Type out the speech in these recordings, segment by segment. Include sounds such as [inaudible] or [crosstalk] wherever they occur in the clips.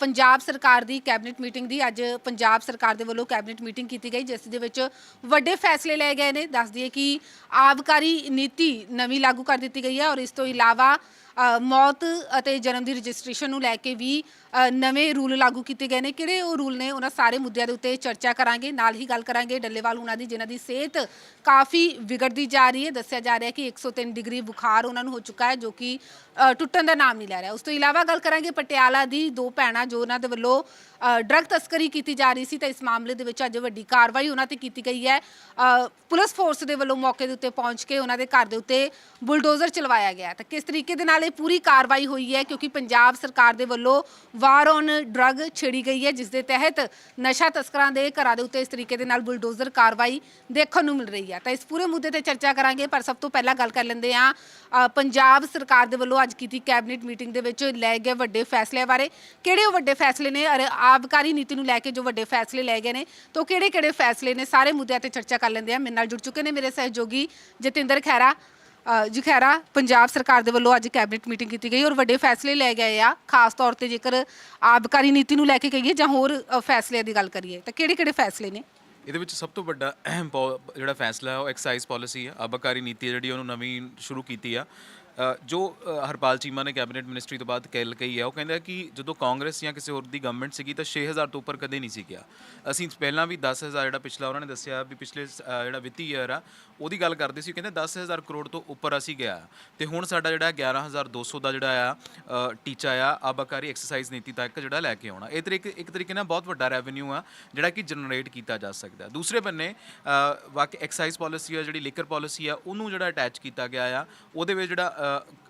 ਪੰਜਾਬ ਸਰਕਾਰ ਦੀ cabinet meeting ਦੀ ਅੱਜ ਪੰਜਾਬ ਸਰਕਾਰ ਦੇ ਵੱਲੋਂ ਕੈਬਨਿਟ ਮੀਟਿੰਗ ਕੀਤੀ ਗਈ, ਜਿਸ ਦੇ ਵਿੱਚ ਵੱਡੇ ਫੈਸਲੇ ਲਏ ਗਏ ਨੇ। ਦੱਸ ਦਈਏ ਕਿ ਆਬਕਾਰੀ ਨੀਤੀ ਨਵੀਂ ਲਾਗੂ ਕਰ ਦਿੱਤੀ ਗਈ ਹੈ ਔਰ ਇਸ ਤੋਂ ਇਲਾਵਾ ਮੌਤ ਅਤੇ ਜਨਮ ਦੀ ਰਜਿਸਟ੍ਰੇਸ਼ਨ ਨੂੰ ਲੈ ਕੇ ਵੀ ਨਵੇਂ ਰੂਲ ਲਾਗੂ ਕੀਤੇ ਗਏ ਨੇ। ਕਿਹੜੇ ਉਹ ਰੂਲ ਨੇ? ਉਹਨਾਂ ਸਾਰੇ ਮੁੱਦਿਆਂ ਦੇ ਉੱਤੇ ਚਰਚਾ ਕਰਾਂਗੇ ਨਾਲ ਹੀ ਗੱਲ ਕਰਾਂਗੇ ਡੱਲੇਵਾਲ ਉਹਨਾਂ ਦੀ ਜਿਨ੍ਹਾਂ ਦੀ ਸਿਹਤ ਕਾਫੀ ਵਿਗੜਦੀ ਜਾ ਰਹੀ ਹੈ। ਦੱਸਿਆ ਜਾ ਰਿਹਾ ਹੈ ਕਿ 103 ਡਿਗਰੀ ਬੁਖਾਰ ਉਹਨਾਂ ਨੂੰ ਹੋ ਚੁੱਕਾ ਹੈ ਜੋ ਕਿ ਟੁੱਟਣ ਦਾ ਨਾਮ ਨਹੀਂ ਲੈ ਰਿਹਾ। ਉਸ ਤੋਂ ਇਲਾਵਾ ਗੱਲ ਕਰਾਂਗੇ ਪਟਿਆਲਾ ਦੀ। ਦੋ ਭੈਣਾਂ ਜੋ ਉਹਨਾਂ ਦੇ ਵੱਲੋਂ ਅ, ਡਰੱਗ ਤਸਕਰੀ ਕੀਤੀ ਜਾ ਰਹੀ ਸੀ ਤਾਂ ਇਸ ਮਾਮਲੇ ਦੇ ਵਿੱਚ ਅੱਜ ਵੱਡੀ ਕਾਰਵਾਈ ਉਹਨਾਂ ਤੇ ਕੀਤੀ ਗਈ ਹੈ। ਪੁਲਿਸ ਫੋਰਸ ਦੇ ਵੱਲੋਂ ਮੌਕੇ ਦੇ ਉੱਤੇ ਪਹੁੰਚ ਕੇ ਉਹਨਾਂ ਦੇ ਘਰ ਦੇ ਉੱਤੇ ਬੁਲਡੋਜ਼ਰ ਚਲਵਾਇਆ ਗਿਆ ਤਾਂ ਕਿਸ ਤਰੀਕੇ ਦੇ ਨਾਲ ਇਹ ਪੂਰੀ ਕਾਰਵਾਈ ਹੋਈ ਹੈ ਕਿਉਂਕਿ ਪੰਜਾਬ ਸਰਕਾਰ ਦੇ ਵੱਲੋਂ ਵਾਰ ਔਨ ਡਰੱਗ ਛੇੜੀ ਗਈ ਹੈ ਜਿਸ ਦੇ ਤਹਿਤ ਨਸ਼ਾ ਤਸਕਰਾਂ ਦੇ ਘਰਾਂ ਦੇ ਉੱਤੇ ਇਸ ਤਰੀਕੇ ਦੇ ਨਾਲ ਬੁਲਡੋਜ਼ਰ ਕਾਰਵਾਈ ਦੇਖਣ ਨੂੰ ਮਿਲ ਰਹੀ ਹੈ। ਤਾਂ ਇਸ ਪੂਰੇ ਮੁੱਦੇ ਤੇ ਚਰਚਾ ਕਰਾਂਗੇ, ਪਰ ਸਭ ਤੋਂ ਪਹਿਲਾਂ ਗੱਲ ਕਰ ਲੈਂਦੇ ਆ ਪੰਜਾਬ ਸਰਕਾਰ ਦੇ ਵੱਲੋਂ ਅੱਜ ਕੀਤੀ ਕੈਬਨਿਟ ਮੀਟਿੰਗ ਦੇ ਵਿੱਚ ਲਏ ਗਏ ਵੱਡੇ ਫੈਸਲਿਆਂ ਬਾਰੇ। ਕਿਹੜੇ ਉਹ ਵੱਡੇ ਫੈਸਲੇ ਨੇ? ਔਰ ਆਬਕਾਰੀ ਨੀਤੀ ਨੂੰ ਲੈ ਕੇ ਜੋ ਵੱਡੇ ਫੈਸਲੇ ਲਏ ਗਏ ਨੇ, ਤਾਂ ਕਿਹੜੇ ਕਿਹੜੇ ਫੈਸਲੇ ਨੇ? ਸਾਰੇ ਮੁੱਦਿਆਂ ਤੇ ਚਰਚਾ ਕਰ ਲੈਂਦੇ ਆ ਮੇਰੇ ਨਾਲ ਜੁੜ ਚੁੱਕੇ ਨੇ ਮੇਰੇ ਸਹਿਯੋਗੀ ਜਤਿੰਦਰ ਖੈਰਾ ਅ, ਪੰਜਾਬ ਸਰਕਾਰ ਦੇ ਵੱਲੋਂ ਅੱਜ ਕੈਬਨਿਟ ਮੀਟਿੰਗ ਕੀਤੀ ਗਈ ਔਰ ਵੱਡੇ ਫੈਸਲੇ ਲਏ ਗਏ ਆ। ਖਾਸ ਤੌਰ ਤੇ ਜੇਕਰ ਆਬਕਾਰੀ ਨੀਤੀ ਨੂੰ ਲੈ ਕੇ ਕਹੀਏ ਜਾਂ ਹੋਰ ਅ, ਫੈਸਲਿਆਂ ਦੀ ਗੱਲ ਕਰੀਏ ਤਾਂ ਕਿਹੜੇ ਕਿਹੜੇ ਫੈਸਲੇ ਨੇ? ਇਹਦੇ ਵਿੱਚ ਸਭ ਤੋਂ ਵੱਡਾ ਅਹਿਮ ਪੋ- ਜਿਹੜਾ ਫੈਸਲਾ ਹੈ ਉਹ ਐਕਸਾਈਜ਼ ਪਾਲਿਸੀ ਹੈ ਆਬਕਾਰੀ ਨੀਤੀ ਹੈ ਜਿਹੜੀ ਉਹਨੂੰ ਨਵੀਂ ਸ਼ੁਰੂ ਕੀਤੀ ਆ। ਜੋ ਹਰਪਾਲ ਚੀਮਾ ਨੇ ਕੈਬਨਿਟ ਮਿਨਿਸਟਰੀ ਤੋਂ ਬਾਅਦ ਕਹਿ ਕਹੀ ਹੈ ਉਹ ਕਹਿੰਦਾ ਕਿ ਜਦੋਂ ਕਾਂਗਰਸ ਜਾਂ ਕਿਸੇ ਹੋਰ ਦੀ ਗਵਰਨਮੈਂਟ ਸੀਗੀ ਤਾਂ 6000 ਤੋਂ ਉੱਪਰ ਕਦੇ ਨਹੀਂ ਸੀ ਗਿਆ। ਅਸੀਂ ਪਹਿਲਾਂ ਵੀ 10000 ਜਿਹੜਾ ਪਿਛਲਾ ਉਹਨਾਂ ਨੇ ਦੱਸਿਆ ਵੀ ਪਿਛਲੇ ਸ- ਜਿਹੜਾ ਵਿੱਤੀ ਈਅਰ ਆ ਉਹਦੀ ਗੱਲ ਕਰਦੇ ਸੀ ਕਹਿੰਦੇ 10000 ਕਰੋੜ ਤੋਂ ਉੱਪਰ ਅਸੀਂ ਗਿਆ। ਤੇ ਹੁਣ ਸਾਡਾ ਜਿਹੜਾ 11200 ਦਾ ਜਿਹੜਾ ਆ ਟੀਚਾ ਆ ਆਬਾਕਾਰੀ ਐਕਸਰਸਾਈਜ਼ ਨੀਤੀ ਤੱਕ ਜਿਹੜਾ ਲੈ ਕੇ ਆਉਣਾ। ਇਹ ਤਰੀਕੇ ਇੱਕ ਤਰੀਕੇ ਨਾਲ ਬਹੁਤ ਵੱਡਾ ਰੈਵਨਿਊ ਆ ਜਿਹੜਾ ਕਿ ਜਨਰੇਟ ਕੀਤਾ ਜਾ ਸਕਦਾ। ਦੂਸਰੇ ਬੰਨੇ ਅ, ਵਾਕ ਐਕਸਾਈਜ਼ ਪਾਲਿਸੀ ਆ ਜਿਹੜੀ ਲਿਕਰ ਪਾਲਿਸੀ ਆ ਉਹਨੂੰ ਜਿਹੜਾ ਅਟੈਚ ਕੀਤਾ ਗਿਆ ਆ ਉਹਦੇ ਵਿੱਚ ਜਿਹੜਾ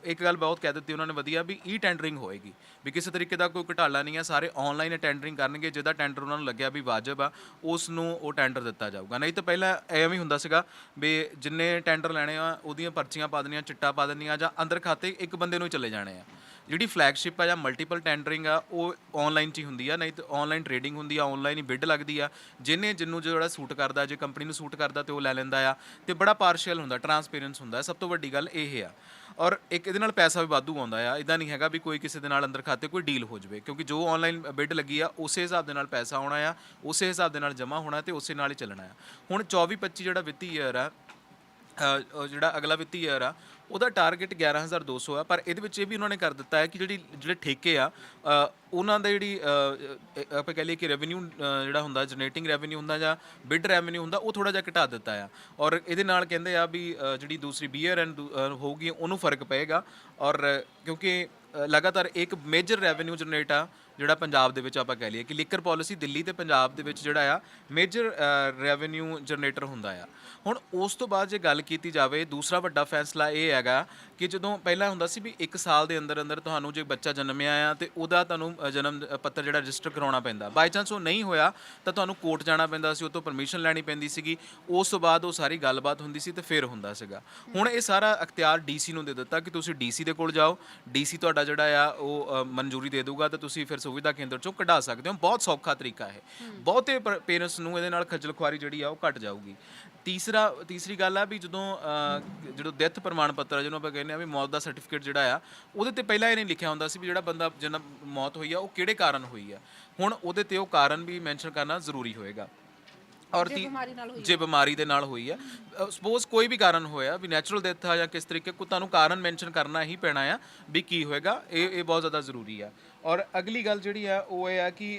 ਇੱਕ ਗੱਲ ਬਹੁਤ ਕਹਿ ਦਿੱਤੀ ਉਹਨਾਂ ਨੇ ਵਧੀਆ ਵੀ ਈ ਟੈਂਡਰਿੰਗ ਹੋਏਗੀ। ਵੀ ਕਿਸੇ ਤਰੀਕੇ ਦਾ ਕੋਈ ਘਟਾਲਾ ਨਹੀਂ ਆ ਸਾਰੇ ਆਨਲਾਈਨ ਟੈਂਡਰਿੰਗ ਕਰਨਗੇ, ਜਿਹਦਾ ਟੈਂਡਰ ਉਹਨਾਂ ਨੂੰ ਲੱਗਿਆ ਵੀ ਵਾਜਬ ਆ ਉਸ ਨੂੰ ਉਹ ਟੈਂਡਰ ਦਿੱਤਾ ਜਾਊਗਾ। ਨਹੀਂ ਤਾਂ ਪਹਿਲਾਂ ਐਵੇਂ ਹੀ ਹੁੰਦਾ ਸੀਗਾ ਵੀ ਜਿੰਨੇ ਟੈਂਡਰ ਲੈਣੇ ਆ, ਉਹਦੀਆਂ ਪਰਚੀਆਂ ਪਾ ਦੇਣੀਆਂ, ਚਿੱਟਾ ਪਾ ਦੇਣੀਆਂ, ਜਾਂ ਅੰਦਰ ਖਾਤੇ ਇੱਕ ਬੰਦੇ ਨੂੰ ਚਲੇ ਜਾਣੇ ਆ। ਜਿਹੜੀ ਫਲੈਗਸ਼ਿਪ ਆ ਜਾਂ ਮਲਟੀਪਲ ਟੈਂਡਰਿੰਗ ਆ, ਉਹ ਆਨਲਾਈਨ 'ਚ ਹੀ ਹੁੰਦੀ ਆ, ਨਹੀਂ ਤਾਂ ਆਨਲਾਈਨ ਟਰੇਡਿੰਗ ਹੁੰਦੀ ਆ ਆਨਲਾਈਨ ਹੀ ਬਿੱਡ ਲੱਗਦੀ ਆ। ਜਿਹਨੇ ਜਿੰਨੂੰ ਜਿਹੜਾ ਸੂਟ ਕਰਦਾ, ਜੇ ਕੰਪਨੀ ਨੂੰ ਸੂਟ ਕਰਦਾ ਤੇ ਉਹ ਲੈ ਲੈਂਦਾ ਆ। ਤੇ ਬੜਾ ਪਾਰਸ਼ੀਅਲ ਹੁੰਦਾ ਟਰਾਂਸਪੇਰੈਂਸ ਹੁੰਦਾ। ਸਭ ਤੋਂ ਵੱਡੀ ਗੱਲ ਇਹ ਆ। ਔਰ ਇੱਕ ਇਹਦੇ ਨਾਲ ਪੈਸਾ ਵੀ ਵਾਧੂ ਆਉਂਦਾ ਆ। ਇਦਾਂ ਨਹੀਂ ਹੈਗਾ ਵੀ ਕੋਈ ਕਿਸੇ ਦੇ ਨਾਲ ਅੰਦਰ ਖਾਤੇ ਕੋਈ ਡੀਲ ਹੋ ਜਵੇ। ਕਿਉਂਕਿ ਜੋ ਆਨਲਾਈਨ ਬਿੱਡ ਲੱਗੀ ਆ, ਉਸੇ ਹਿਸਾਬ ਦੇ ਨਾਲ ਪੈਸਾ ਆਉਣਾ ਆ, ਉਸੇ ਹਿਸਾਬ ਦੇ ਨਾਲ ਜਮ੍ਹਾਂ ਹੋਣਾ ਤੇ ਉਸੇ ਨਾਲ ਹੀ ਚੱਲਣਾ ਆ। ਹੁਣ 24 25 ਜਿਹੜਾ ਵਿੱਤੀ ਈਅਰ ਆ ਜਿਹੜਾ ਅਗਲਾ ਵਿੱਤੀ ਈਅਰ ਆ, ਉਹਦਾ ਟਾਰਗੇਟ 11200 ਆ, ਪਰ ਇਹਦੇ ਵਿੱਚ ਇਹ ਵੀ ਉਹਨਾਂ ਨੇ ਕਰ ਦਿੱਤਾ ਹੈ ਕਿ ਜਿਹੜੀ, ਜਿਹੜੇ ਠੇਕੇ ਆ ਉਹਨਾਂ ਦਾ ਜਿਹੜੀ ਆਪਾਂ ਕਹ ਲਈਏ ਕਿ ਰੈਵਨਿਊ ਜਿਹੜਾ ਹੁੰਦਾ ਜਨਰੇਟਿੰਗ ਰੈਵਨਿਊ ਹੁੰਦਾ ਜਾਂ ਬਿਡ ਰੈਵਨਿਊ ਹੁੰਦਾ, ਉਹ ਥੋੜਾ ਜਿਹਾ ਘਟਾ ਦਿੱਤਾ ਆ। ਔਰ ਇਹਦੇ ਨਾਲ ਕਹਿੰਦੇ ਆ ਵੀ ਜਿਹੜੀ ਦੂਸਰੀ ਬੀਅਰ ਐਂਡ ਹੋਊਗੀ, ਉਹਨੂੰ ਫ਼ਰਕ ਪਏਗਾ। ਔਰ ਕਿਉਂਕਿ ਲਗਾਤਾਰ ਇੱਕ ਮੇਜਰ ਰੈਵਨਿਊ ਜਨਰੇਟ ਆ ਜਿਹੜਾ ਪੰਜਾਬ ਦੇ ਵਿੱਚ ਆਪਾਂ ਕਹਿ ਲਈਏ ਕਿ ਲਿਕਰ ਪਾਲਿਸੀ ਦਿੱਲੀ ਤੇ ਪੰਜਾਬ ਦੇ ਵਿੱਚ ਜਿਹੜਾ ਆ ਮੇਜਰ ਰੈਵਨਿਊ ਜਨਰੇਟਰ ਹੁੰਦਾ ਆ। ਹੁਣ ਉਸ ਤੋਂ ਬਾਅਦ ਜੇ ਗੱਲ ਕੀਤੀ ਜਾਵੇ, ਦੂਸਰਾ ਵੱਡਾ ਫੈਸਲਾ ਇਹ ਹੈਗਾ ਕਿ ਜਦੋਂ ਪਹਿਲਾਂ ਹੁੰਦਾ ਸੀ ਵੀ 1 ਸਾਲ ਦੇ ਅੰਦਰ ਅੰਦਰ ਤੁਹਾਨੂੰ ਜੇ ਬੱਚਾ ਜਨਮਿਆ ਆ ਤੇ ਉਹਦਾ ਤੁਹਾਨੂੰ ਅ, ਜਨਮ ਅ, ਪੱਤਰ ਜਿਹੜਾ ਰਜਿਸਟਰ ਕਰਾਉਣਾ ਪੈਂਦਾ। ਬਾਈ ਚਾਂਸ ਉਹ ਨਹੀਂ ਹੋਇਆ ਤਾਂ ਤੁਹਾਨੂੰ ਕੋਰਟ ਜਾਣਾ ਪੈਂਦਾ ਸੀ ਉਹ ਤੋਂ ਪਰਮਿਸ਼ਨ ਲੈਣੀ ਪੈਂਦੀ ਸੀਗੀ। ਉਸ ਤੋਂ ਬਾਅਦ ਉਹ ਸਾਰੀ ਗੱਲਬਾਤ ਹੁੰਦੀ ਸੀ ਤੇ ਫਿਰ ਹੁੰਦਾ ਸੀਗਾ। ਹੁਣ ਇਹ ਸਾਰਾ ਅਖਤਿਆਰ ਡੀਸੀ ਨੂੰ ਦੇ ਦਿੱਤਾ ਕਿ ਤੁਸੀਂ ਡੀਸੀ ਦੇ ਕੋਲ ਜਾਓ। ਡੀਸੀ ਤੁਹਾਡਾ ਜਿਹੜਾ ਆ ਉਹ ਅ, ਮਨਜ਼ੂਰੀ ਦੇ ਦਊਗਾ ਤਾਂ ਤੁਸੀਂ ਫਿਰ ਸੁਵਿਧਾ ਕੇਂਦਰ ਚੋਂ ਕਢਾ ਸਕਦੇ ਹੋ। ਬਹੁਤ ਸੌਖਾ ਤਰੀਕਾ ਹੈ। ਬਹੁਤੇ ਪੇਰੈਂਟਸ ਨੂੰ ਇਹਦੇ ਨਾਲ ਖੱਜਲ ਖੁਆਰੀ ਜਿਹੜੀ ਆ ਉਹ ਘਟ ਜਾਊਗੀ। ਤੀਸਰਾ ਤੀਸਰੀ ਗੱਲ ਆ ਵੀ ਜਦੋਂ ਅ, ਜਦੋਂ ਡੈਥ ਪ੍ਰਮਾਣ ਪੱਤਰ ਆ, ਜਿਹਨੂੰ ਆਪਾਂ ਕਹਿੰਦੇ ਆ ਵੀ ਮੌਤ ਦਾ ਸਰਟੀਫਿਕੇਟ ਜਿਹੜਾ ਆ ਉਹਦੇ ਤੇ ਪਹਿਲਾਂ ਇਹ ਨਹੀਂ ਲਿਖਿਆ ਹੁੰਦਾ ਸੀ ਵੀ ਜਿਹੜਾ ਬੰਦਾ ਜਿਹਨਾਂ ਮੌਤ ਹੋਈ ਆ ਉਹ ਕਿਹੜੇ ਕਾਰਨ ਹੋਈ ਆ। ਹੁਣ ਉਹਦੇ ਤੇ ਉਹ ਕਾਰਨ ਵੀ ਮੈਂਸ਼ਨ ਕਰਨਾ ਜ਼ਰੂਰੀ ਹੋਏਗਾ। ਔਰ ਤੀ ਬਿਮਾਰੀ ਨਾਲ ਹੋਈ ਜੇ ਬਿਮਾਰੀ ਦੇ ਨਾਲ ਹੋਈ ਹੈ ਸਪੋਜ਼ ਕੋਈ ਵੀ ਕਾਰਨ ਹੋਇਆ ਵੀ ਨੈਚੁਰਲ ਡੈਥ ਆ ਜਾਂ ਕਿਸ ਤਰੀਕੇ ਕੋ ਤੁਹਾਨੂੰ ਕਾਰਨ ਮੈਂਸ਼ਨ ਕਰਨਾ ਹੀ ਪੈਣਾ ਆ ਵੀ ਕੀ ਹੋਏਗਾ ਇਹ ਇਹ ਬਹੁਤ ਜ਼ਿਆਦਾ ਜ਼ਰੂਰੀ ਆ। ਔਰ ਅਗਲੀ ਗੱਲ ਜਿਹੜੀ ਆ ਉਹ ਇਹ ਆ ਕਿ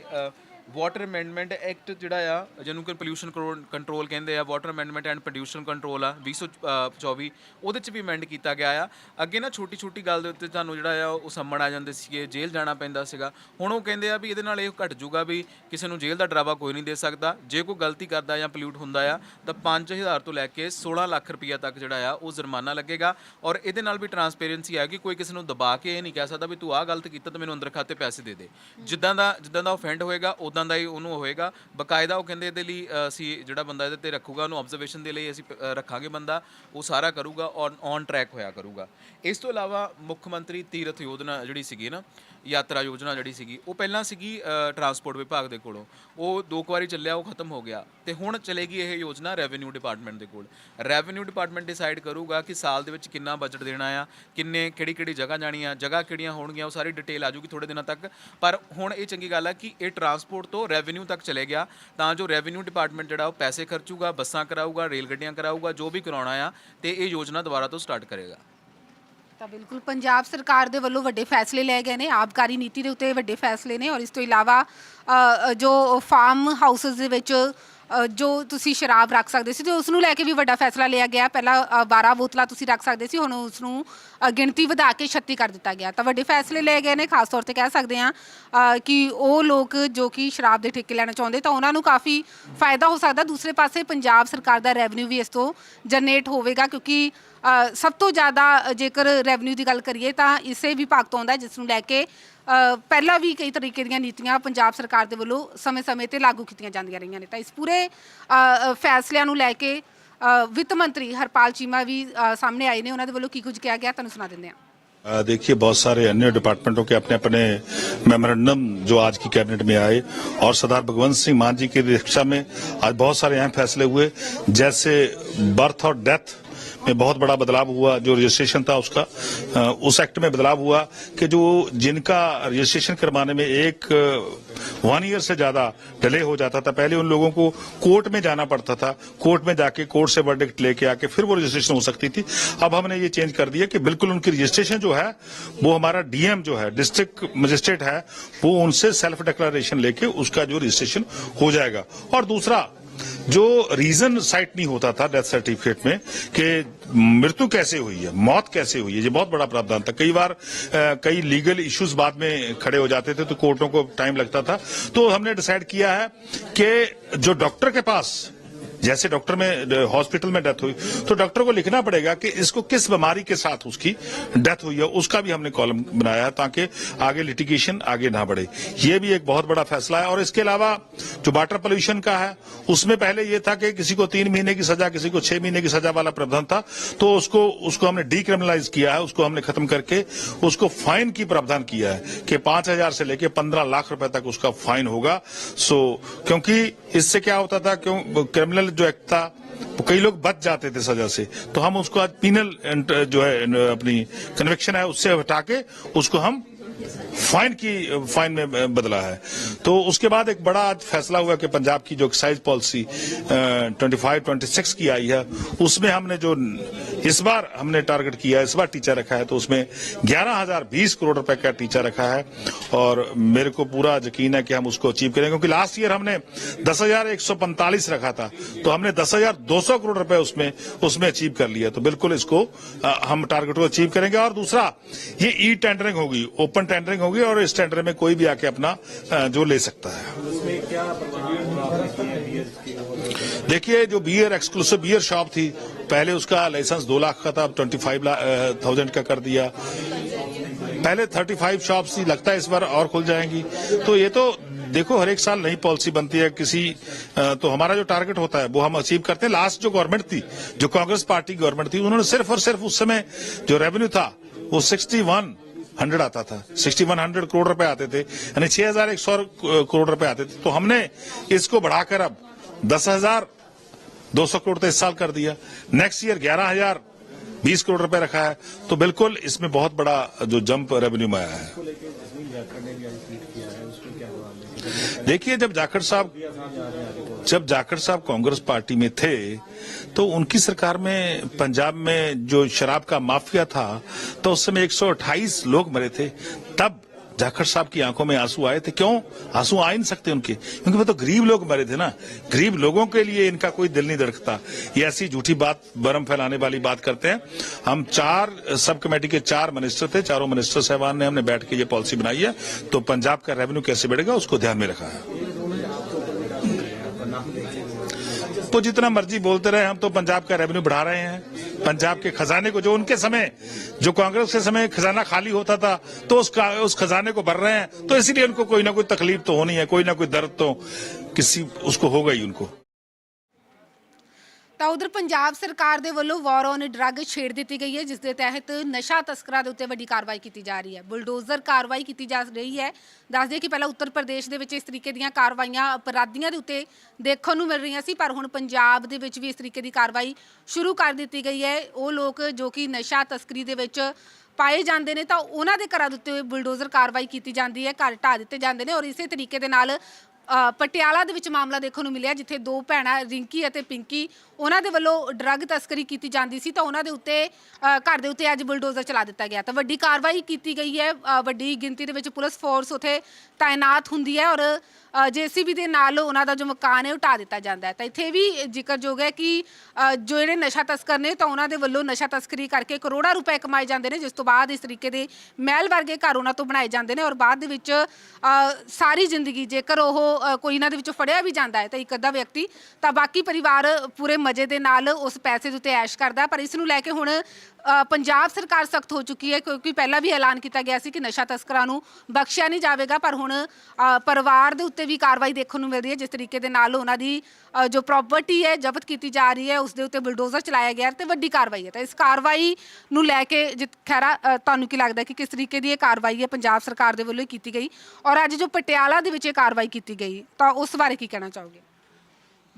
ਵਾਟਰ ਅਮੈਂਡਮੈਂਟ ਐਕਟ ਜਿਹੜਾ ਆ, ਜਿਹਨੂੰ ਕਿ ਪੋਲਿਊਸ਼ਨ ਕੰਟਰੋਲ ਕਹਿੰਦੇ ਆ water amendment and production control ਆ 2024 ਉਹਦੇ ਚ ਵੀ ਅਮੈਂਡ ਕੀਤਾ ਗਿਆ ਆ। ਅੱਗੇ ਨਾ ਛੋਟੀ ਛੋਟੀ ਗੱਲ ਦੇ ਉੱਤੇ ਤੁਹਾਨੂੰ ਜਿਹੜਾ ਆ, ਉਹ ਸੰਮਣ ਆ ਜਾਂਦੇ ਸੀਗੇ, ਜੇਲ੍ਹ ਜਾਣਾ ਪੈਂਦਾ ਸੀਗਾ। ਹੁਣ ਉਹ ਕਹਿੰਦੇ ਆ ਵੀ ਇਹਦੇ ਨਾਲ ਇਹ ਘਟ ਜੂਗਾ ਵੀ ਕਿਸੇ ਨੂੰ ਜੇਲ੍ਹ ਦਾ ਡਰਾਵਾ ਕੋਈ ਨਹੀਂ ਦੇ ਸਕਦਾ। ਜੇ ਕੋਈ ਗਲਤੀ ਕਰਦਾ ਜਾਂ ਪੋਲਿਊਟ ਹੁੰਦਾ ਆ, ਤਾਂ 5000 ਤੋਂ ਲੈ ਕੇ 16 ਲੱਖ ਰੁਪਈਆ ਤੱਕ ਜਿਹੜਾ ਆ, ਉਹ ਜੁਰਮਾਨਾ ਲੱਗੇਗਾ। ਔਰ ਇਹਦੇ ਨਾਲ ਵੀ ਟਰਾਂਸਪੇਰੈਂਸੀ ਆਏਗੀ ਕੋਈ ਕਿਸੇ ਨੂੰ ਦਬਾ ਕੇ ਇਹ ਨਹੀਂ ਕਹਿ ਸਕਦਾ ਵੀ ਤੂੰ ਆਹ ਗਲਤ ਕੀਤਾ ਤਾਂ ਮੈਨੂੰ ਅੰਦਰ ਖਾਤੇ ਪੈਸੇ ਦੇ ਦੇ। ਜਿੱਦਾਂ ਦਾ ਜਿੱਦਾਂ ਦਾ ਆਫੈਂਡ ਹੋਏਗਾ ਉਦਾਂ ਦਾ ਹੀ ਉਹਨੂੰ ਹੋਏਗਾ। ਬਕਾਇਦਾ ਉਹ ਕਹਿੰਦੇ ਇਹਦੇ ਲਈ ਅ, ਅਸੀਂ ਜਿਹੜਾ ਬੰਦਾ ਇਹਦੇ ਤੇ ਰੱਖੂਗਾ ਉਹਨੂੰ ਆਬਜ਼ਰਵੇਸ਼ਨ ਦੇ ਲਈ ਅਸੀਂ ਰੱਖਾਂਗੇ ਬੰਦਾ। ਉਹ ਸਾਰਾ ਕਰੂਗਾ ਔਨ ਔਨ ਟਰੈਕ ਹੋਇਆ ਕਰੂਗਾ। ਇਸ ਤੋਂ ਇਲਾਵਾ ਮੁੱਖ ਮੰਤਰੀ ਤੀਰਥ ਯੋਜਨਾ ਜਿਹੜੀ ਸੀਗੀ ਨਾ ਯਾਤਰਾ ਯੋਜਨਾ ਜਿਹੜੀ ਸੀਗੀ, ਉਹ ਪਹਿਲਾਂ ਸੀਗੀ ਟਰਾਂਸਪੋਰਟ ਵਿਭਾਗ ਦੇ ਕੋਲੋਂ। ਉਹ ਦੋ ਕੁ ਵਾਰੀ ਚੱਲਿਆ, ਉਹ ਖਤਮ ਹੋ ਗਿਆ। ਤੇ ਹੁਣ ਚਲੇਗੀ ਇਹ ਯੋਜਨਾ ਰੈਵਨਿਊ ਡਿਪਾਰਟਮੈਂਟ ਦੇ ਕੋਲ। ਰੈਵਨਿਊ ਡਿਪਾਰਟਮੈਂਟ ਡਿਸਾਈਡ ਕਰੂਗਾ ਕਿ ਸਾਲ ਦੇ ਵਿੱਚ ਕਿੰਨਾ ਬਜਟ ਦੇਣਾ ਆ, ਕਿੰਨੇ, ਕਿਹੜੀ ਕਿਹੜੀ ਜਗ੍ਹਾ ਜਾਣੀ ਆ, ਜਗ੍ਹਾ ਕਿਹੜੀਆਂ ਹੋਣਗੀਆਂ, ਉਹ ਸਾਰੀ ਡਿਟੇਲ ਆ ਜੂਗੀ ਥੋੜੇ ਦਿਨਾਂ ਤੱਕ। ਪਰ ਹੁਣ ਇਹ ਚੰਗੀ ਗੱਲ ਆ ਕਿ ਇਹ ਟਰਾਂਸਪੋਰਟ ਤੋਂ ਰੈਵਨਿਊ ਤੱਕ ਚਲੇ ਗਿਆ। ਤਾਂ ਜੋ ਰੈਵਨਿਊ ਡਿਪਾਰਟਮੈਂਟ ਜਿਹੜਾ, ਉਹ ਪੈਸੇ ਖਰਚੂਗਾ, ਬੱਸਾਂ ਕਰਾਊਗਾ ਰੇਲ ਗੱਡੀਆਂ ਕਰਾਊਗਾ, ਜੋ ਵੀ ਕਰਾਉਣਾ ਆ, ਤੇ ਇਹ ਯੋਜਨਾ ਦੁਬਾਰਾ ਤੋਂ ਸਟਾਰਟ ਕਰੇਗਾ। ਤਾਂ ਬਿਲਕੁਲ ਪੰਜਾਬ ਸਰਕਾਰ ਦੇ ਵੱਲੋਂ ਵੱਡੇ ਫੈਸਲੇ ਲਏ ਗਏ ਨੇ ਆਬਕਾਰੀ ਨੀਤੀ ਦੇ ਉੱਤੇ ਵੱਡੇ ਫੈਸਲੇ ਨੇ ਔਰ ਇਸ ਤੋਂ ਇਲਾਵਾ ਅ, ਜੋ ਫਾਰਮ ਹਾਊਸਸ ਦੇ ਵਿੱਚ ਅ, ਜੋ ਤੁਸੀਂ ਸ਼ਰਾਬ ਰੱਖ ਸਕਦੇ ਸੀ ਤੇ ਉਸ ਨੂੰ ਲੈ ਕੇ ਵੀ ਵੱਡਾ ਫੈਸਲਾ ਲਿਆ ਗਿਆ। ਪਹਿਲਾਂ ਅ, 12 ਬੋਤਲਾਂ ਤੁਸੀਂ ਰੱਖ ਸਕਦੇ ਸੀ ਹੁਣ ਉਸ ਨੂੰ ਅ, ਗਿਣਤੀ ਵਧਾ ਕੇ 36 ਕਰ ਦਿੱਤਾ ਗਿਆ। ਤਾਂ ਵੱਡੇ ਫੈਸਲੇ ਲਏ ਗਏ ਨੇ ਖਾਸ ਤੌਰ ਤੇ ਕਹਿ ਸਕਦੇ ਹਾਂ ਕਿ ਉਹ ਲੋਕ ਜੋ ਕਿ ਸ਼ਰਾਬ ਦੇ ਠੇਕੇ ਲੈਣਾ ਚਾਹੁੰਦੇ ਤਾਂ ਉਹਨਾਂ ਨੂੰ ਕਾਫੀ ਫਾਇਦਾ ਹੋ ਸਕਦਾ। ਦੂਸਰੇ ਪਾਸੇ ਪੰਜਾਬ ਸਰਕਾਰ ਦਾ ਰੈਵਨਿਊ ਵੀ ਇਸ ਤੋਂ ਜਨਰੇਟ ਹੋਵੇਗਾ ਕਿਉਂਕਿ ਸਭ ਤੋਂ ਜ਼ਿਆਦਾ ਅ, ਜੇਕਰ ਰੈਵਨਿਊ ਦੀ ਗੱਲ ਕਰੀਏ ਤਾਂ ਇਸੇ ਵਿਭਾਗ ਤੋਂ ਆਉਂਦਾ ਹੈ, ਜਿਸ ਨੂੰ ਲੈ ਕੇ ਅ, ਪਹਿਲਾਂ ਵੀ ਕਈ ਤਰੀਕੇ ਦੀਆਂ ਨੀਤੀਆਂ ਪੰਜਾਬ ਸਰਕਾਰ ਦੇ ਵੱਲੋਂ ਸਮੇਂ-ਸਮੇਂ ਤੇ ਲਾਗੂ ਕੀਤੀਆਂ ਜਾਂਦੀਆਂ ਰਹੀਆਂ ਨੇ ਤਾਂ ਇਸ ਪੂਰੇ ਅ, ਅ, ਫੈਸਲਿਆਂ ਨੂੰ ਲੈ ਕੇ ਅ, ਵਿੱਤ ਮੰਤਰੀ ਹਰਪਾਲ ਚੀਮਾ ਵੀ ਅ, ਸਾਹਮਣੇ ਆਏ ਨੇ ਉਹਨਾਂ ਦੇ ਵੱਲੋਂ ਕੀ ਕੁਝ ਕਿਹਾ ਗਿਆ ਤੁਹਾਨੂੰ ਸੁਣਾ ਦਿੰਦੇ ਹਾਂ अ, देखिए बहुत सारे अन्य डिपार्टमेंटों के अपने अपने मेमोरेंडम जो आज की कैबिनेट में आए और सरदार भगवंत सिंह मान जी की अध्यक्षता में आज बहुत सारे अहम फैसले हुए जैसे बर्थ और डेथ में बहुत बड़ा बदलाव हुआ, जो रजिस्ट्रेशन था उसका उस एक्ट में बदलाव हुआ कि जो जिनका रजिस्ट्रेशन करवाने में एक वन ईयर से ज़्यादा डिले हो जाता था, पहले उन लोगों को कोर्ट में जाना पड़ता था कोर्ट में जाके कोर्ट से वर्डिक्ट लेके आके फिर वो रजिस्ट्रेशन हो सकती थी। अब हमने ये चेंज कर दिया कि बिल्कुल उनकी रजिस्ट्रेशन जो है, वो हमारा डीएम जो है डिस्ट्रिक्ट मजिस्ट्रेट है, वो उनसे सेल्फ डिक्लेरेशन लेके उसका जो रजिस्ट्रेशन हो जाएगा। और दूसरा जो रीजन साइट नहीं होता था डेथ सर्टिफिकेट में कि मृत्यु कैसे हुई है, मौत कैसे हुई है, ये बहुत बड़ा प्रावधान था। कई बार कई लीगल इश्यूज़ बाद में खड़े हो जाते थे तो कोर्टों को टाइम लगता था। तो हमने डिसाइड किया है कि जो डॉक्टर के पास जैसे डॉक्टर में हॉस्पिटल में डेथ हुई तो डॉक्टर को लिखना पड़ेगा कि इसको किस बीमारी के साथ उसकी डेथ हुई है, उसका भी हमने कॉलम बनाया है ताकि आगे लिटिगेशन आगे ना बढ़े। ये भी एक बहुत बड़ा फैसला है। और इसके अलावा जो वाटर पोल्यूशन का है, उसमें पहले यह था कि किसी को तीन महीने की सजा, किसी को छह महीने की सजा वाला प्रावधान था तो उसको उसको हमने डीक्रिमिनलाइज किया है, उसको हमने खत्म करके उसको फाइन की प्रावधान किया है कि पाँच हज़ार से लेकर पंद्रह लाख रुपए तक उसका फाइन होगा। सो, क्योंकि इससे क्या होता था, क्यों, क्रिमिनल जो एक्ट था वो कई लोग बच जाते थे सजा से तो हम उसको आज पीनल जो है अपनी कन्विक्शन है उससे हटा के उसको हम फाइन की, फाइन में बदला है। तो उसके बाद एक बड़ा आज फैसला हुआ कि पंजाब की जो excise policy twenty five twenty six की आई है, उसमें हमने जो इस बार हमने टारगेट किया इस बार टीचर रखा है तो उसमें ग्यारह हज़ार बीस करोड़ रुपए का टीचर रखा है। और मेरे को पूरा यकीन है कि हम उसको अचीव करेंगे, क्योंकि लास्ट ईयर हमने दस हज़ार एक सौ पैंतालीस रखा था तो हमने दस हज़ार दो सौ करोड़ रुपए उसमें उसमें अचीव कर लिया। तो बिल्कुल इसको हम टारगेट को अचीव करेंगे। और दूसरा, ये ई टेंडरिंग होगी ओपन टेंडरिंग होगी और इस टेंडर में कोई भी आके अपना जो ले सकता है। देखिए, जो बियर एक्सक्लूसिव बियर शॉप थी, पहले उसका लाइसेंस दो लाख का था, अब ट्वेंटी फाइव थाउज़ेंड का कर दिया। पहले थर्टी फाइव शॉप्स थी लगता है इस बार और खुल जाएँगी। तो ये तो देखो, हर एक साल नई पॉलिसी बनती है, किसी तो हमारा जो टारगेट होता है, वो हम अचीव करते हैं। लास्ट जो गवर्नमेंट थी, जो कांग्रेस पार्टी गवर्नमेंट थी, उन्होंने सिर्फ़ और सिर्फ़ उस समय जो रेवेन्यू था, वो सिक्सटी वन हंड्रेड आता था। सिक्सटी वन हंड्रेड करोड़ रुपए आते थे, यानी छह हज़ार एक सौ करोड़ रुपए आते थे। तो हमने इसको बढ़ाकर अब दस हज़ार दो सौ करोड़ तो इस साल कर दिया। नेक्स्ट ईयर ग्यारह हज़ार बीस करोड़ रुपए रखा है। तो बिल्कुल इसमें बहुत बड़ा जो जंप रेवेन्यू में आया है। देखिए, जब जाखड़ साहब जब जाखड़ साहब कांग्रेस पार्टी में थे तो उनकी सरकार में, पंजाब में जो शराब का माफिया था तो उस समय 128 लोग मरे थे। तब जाखड़ साहब की आँखों में आँसू आए थे, क्यों? आँसू आ नहीं सकते उनके। क्योंकि वो तो गरीब लोग मरे थे ना। गरीब लोगों के लिए इनका कोई दिल नहीं धड़कता। ये ऐसी झूठी बात, बरम फैलाने वाली बात करते हैं। हम चार, सब कमेटी के चार मिनिस्टर थे, चारों मिनिस्टर साहबान ने हमने बैठ के ये पॉलिसी बनाई है। तो पंजाब का रेवेन्यू कैसे बढ़ेगा, उसको ध्यान में रखा है। तो जितना मर्ज़ी बोलते रहे, हम तो पंजाब का रेवेन्यू बढ़ा रहे हैं। पंजाब के खजाने को जो उनके समय, जो कांग्रेस के समय खजाना खाली होता था तो उस उस खजाने को भर रहे हैं। तो इसीलिए उनको कोई ना कोई तकलीफ़ तो होनी है, कोई ना कोई दर्द तो किसी, उसको ही उनको। ਤਾਂ ਉਧਰ ਪੰਜਾਬ ਸਰਕਾਰ ਦੇ ਵੱਲੋਂ ਵਾਰ ਔਨ ਡਰੱਗ ਛੇੜ ਦਿੱਤੀ ਗਈ ਹੈ, ਜਿਸ ਦੇ ਤਹਿਤ ਨਸ਼ਾ ਤਸਕਰਾਂ ਦੇ ਉੱਤੇ ਵੱਡੀ ਕਾਰਵਾਈ ਕੀਤੀ ਜਾ ਰਹੀ ਹੈ। ਬੁਲਡੋਜ਼ਰ ਕਾਰਵਾਈ ਕੀਤੀ ਜਾ ਰਹੀ ਹੈ। ਦੱਸ ਦਈਏ ਕਿ ਪਹਿਲਾਂ ਉੱਤਰ ਪ੍ਰਦੇਸ਼ ਦੇ ਵਿੱਚ ਇਸ ਤਰੀਕੇ ਦੀਆਂ ਕਾਰਵਾਈਆਂ, ਅਪਰਾਧੀਆਂ ਦੇ ਉੱਤੇ ਦੇਖਣ ਨੂੰ ਮਿਲ ਰਹੀਆਂ ਸੀ, ਪਰ ਹੁਣ ਪੰਜਾਬ ਦੇ ਵਿੱਚ ਵੀ ਇਸ ਤਰੀਕੇ ਦੀ ਕਾਰਵਾਈ ਸ਼ੁਰੂ ਕਰ ਦਿੱਤੀ ਗਈ ਹੈ। ਉਹ ਲੋਕ ਜੋ ਕਿ ਨਸ਼ਾ ਤਸਕਰੀ ਦੇ ਵਿੱਚ ਪਾਏ ਜਾਂਦੇ ਨੇ, ਤਾਂ ਉਹਨਾਂ ਦੇ ਘਰਾਂ ਦੇ ਉੱਤੇ ਬੁਲਡੋਜ਼ਰ ਕਾਰਵਾਈ ਕੀਤੀ ਜਾਂਦੀ ਹੈ, ਘਰ ਢਾਹ ਦਿੱਤੇ ਜਾਂਦੇ ਨੇ ਔਰ ਇਸੇ ਤਰੀਕੇ ਦੇ ਨਾਲ ਅ, ਪਟਿਆਲਾ ਦੇ ਵਿੱਚ ਮਾਮਲਾ ਦੇਖਣ ਨੂੰ ਮਿਲਿਆ ਜਿੱਥੇ ਦੋ ਭੈਣਾਂ ਰਿੰਕੀ ਅਤੇ ਪਿੰਕੀ ਉਹਨਾਂ ਦੇ ਵੱਲੋਂ ਡਰੱਗ ਤਸਕਰੀ ਕੀਤੀ ਜਾਂਦੀ ਸੀ ਤਾਂ ਉਹਨਾਂ ਦੇ ਉੱਤੇ ਅ, ਘਰ ਦੇ ਉੱਤੇ ਅੱਜ ਬੁਲਡੋਜ਼ਰ ਚਲਾ ਦਿੱਤਾ ਗਿਆ। ਤਾਂ ਵੱਡੀ ਕਾਰਵਾਈ ਕੀਤੀ ਗਈ ਹੈ। ਅ, ਵੱਡੀ ਗਿਣਤੀ ਦੇ ਵਿੱਚ ਪੁਲਿਸ ਫੋਰਸ ਉੱਥੇ ਤਾਇਨਾਤ ਹੁੰਦੀ ਹੈ ਔਰ ਜੀਸੀਬੀ ਦੇ ਨਾਲ ਉਹਨਾਂ ਦਾ ਜੋ ਮਕਾਨ ਹੈ ਉਹ ਢਾਹ ਦਿੱਤਾ ਜਾਂਦਾ ਹੈ। ਤਾਂ ਇੱਥੇ ਵੀ ਜ਼ਿਕਰਯੋਗ ਹੈ ਕਿ ਅ, ਜੋ ਜਿਹੜੇ ਨਸ਼ਾ ਤਸਕਰ ਨੇ ਤਾਂ ਉਹਨਾਂ ਦੇ ਵੱਲੋਂ ਨਸ਼ਾ ਤਸਕਰੀ ਕਰਕੇ ਕਰੋੜਾਂ ਰੁਪਏ ਕਮਾਏ ਜਾਂਦੇ ਨੇ ਜਿਸ ਤੋਂ ਬਾਅਦ ਇਸ ਤਰੀਕੇ ਦੇ ਮਹਿਲ ਵਰਗੇ ਘਰ ਉਹਨਾਂ ਤੋਂ ਬਣਾਏ ਜਾਂਦੇ ਨੇ ਔਰ ਬਾਅਦ ਦੇ ਵਿੱਚ ਅ, ਸਾਰੀ ਜ਼ਿੰਦਗੀ ਜੇਕਰ ਉਹ ਅ, ਕੋਈ ਇਹਨਾਂ ਦੇ ਵਿੱਚੋਂ ਫੜਿਆ ਵੀ ਜਾਂਦਾ ਹੈ ਤਾਂ ਇੱਕ ਅੱਧਾ ਵਿਅਕਤੀ ਤਾਂ ਬਾਕੀ ਪਰਿਵਾਰ ਪੂਰੇ ਮਜ਼ੇ ਦੇ ਨਾਲ ਉਸ ਪੈਸੇ ਦੇ ਉੱਤੇ ਐਸ਼ ਕਰਦਾ ਪਰ ਇਸ ਨੂੰ ਲੈ ਕੇ ਹੁਣ ਪੰਜਾਬ ਸਰਕਾਰ ਸਖਤ ਹੋ ਚੁੱਕੀ ਹੈ, ਕਿਉਂਕਿ ਪਹਿਲਾਂ ਵੀ ਐਲਾਨ ਕੀਤਾ ਗਿਆ ਸੀ ਕਿ ਨਸ਼ਾ ਤਸਕਰਾਂ ਨੂੰ ਬਖਸ਼ਿਆ ਨਹੀਂ ਜਾਵੇਗਾ, ਪਰ ਹੁਣ ਪਰਿਵਾਰ ਦੇ ਉੱਤੇ ਵੀ ਕਾਰਵਾਈ ਦੇਖਣ ਨੂੰ ਮਿਲ ਰਹੀ ਹੈ, ਜਿਸ ਤਰੀਕੇ ਦੇ ਨਾਲ ਉਹਨਾਂ ਦੀ ਜੋ ਪ੍ਰਾਪਰਟੀ ਹੈ, ਜ਼ਬਤ ਕੀਤੀ ਜਾ ਰਹੀ ਹੈ, ਉਸ ਦੇ ਉੱਤੇ ਬੁਲਡੋਜ਼ਰ ਚਲਾਇਆ ਗਿਆ ਹੈ ਤੇ ਵੱਡੀ ਕਾਰਵਾਈ ਹੈ। ਤਾਂ ਇਸ ਕਾਰਵਾਈ ਨੂੰ ਲੈ ਕੇ ਜਿ- ਖੈਰਾ ਤੁਹਾਨੂੰ ਕੀ ਲੱਗਦਾ ਕਿ ਕਿਸ ਤਰੀਕੇ ਦੀ ਇਹ ਕਾਰਵਾਈ ਹੈ ਪੰਜਾਬ ਸਰਕਾਰ ਦੇ ਵੱਲੋਂ ਕੀਤੀ ਗਈ? ਔਰ ਅੱਜ ਜੋ ਪਟਿਆਲਾ ਦੇ ਵਿੱਚ ਇਹ ਕਾਰਵਾਈ ਕੀਤੀ ਗਈ, ਤਾਂ ਉਸ ਬਾਰੇ ਕੀ ਕਹਿਣਾ ਚਾਹੋਗੇ?